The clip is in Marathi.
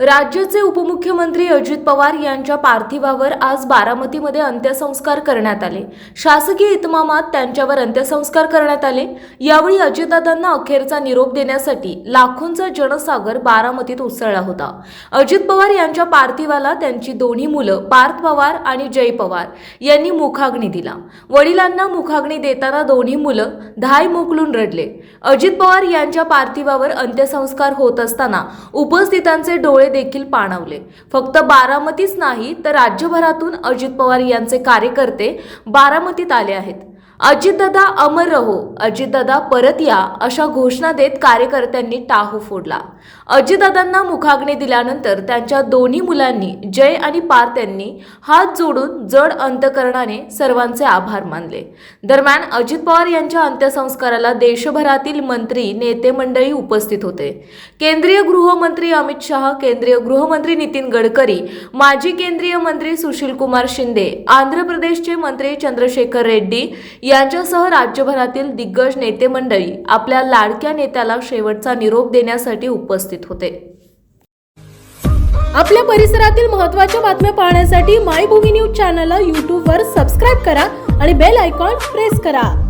राज्याचे उपमुख्यमंत्री अजित पवार यांच्या पार्थिवावर आज बारामतीमध्ये अंत्यसंस्कार करण्यात आले. शासकीय इतमामात त्यांच्यावर अंत्यसंस्कार करण्यात आले. यावेळी अजितदादांना अखेरचा निरोप देण्यासाठी लाखोंचा जनसागर बारामतीत उसळला होता. अजित पवार यांच्या पार्थिवाला त्यांची दोन्ही मुलं पार्थ पवार आणि जय पवार यांनी मुखाग्नी दिला. वडिलांना मुखाग्नी देताना दोन्ही मुलं धाय मोकलून रडले. अजित पवार यांच्या पार्थिवावर अंत्यसंस्कार होत असताना उपस्थितांचे डोळे देखील पाणवले. फक्त बारामतीच नाही तर राज्यभरातून अजित पवार यांचे कार्यकर्ते बारामतीत आले आहेत. अजितदादा अमर रहो अजितदादा परत या अशा घोषणा देत कार्यकर्त्यांनी टाहू फोडला. अजितदादांना मुखाग्नी दिल्यानंतर त्यांच्या दोन्ही मुलांनी जय आणि पार्थ यांनी हात जोडून जड अंतकरणाने सर्वांचे आभार मानले. दरम्यान अजित पवार यांच्या अंत्यसंस्काराला देशभरातील मंत्री नेते मंडळी उपस्थित होते. केंद्रीय गृहमंत्री अमित शहा केंद्रीय गृहमंत्री नितीन गडकरी माजी केंद्रीय मंत्री सुशील कुमार शिंदे आंध्र प्रदेशचे मंत्री चंद्रशेखर रेड्डी यांच्यासह राज्यभरातील दिग्गज नेते मंडळी आपल्या लाडक्या नेत्याला शेवटचा निरोप देण्यासाठी उपस्थित होते. आपल्या परिसरातील महत्त्वाच्या बातम्या पाहण्यासाठी मायभूमी न्यूज चॅनलला यूट्यूबवर सबस्क्राईब करा आणि बेल आयकॉन प्रेस करा.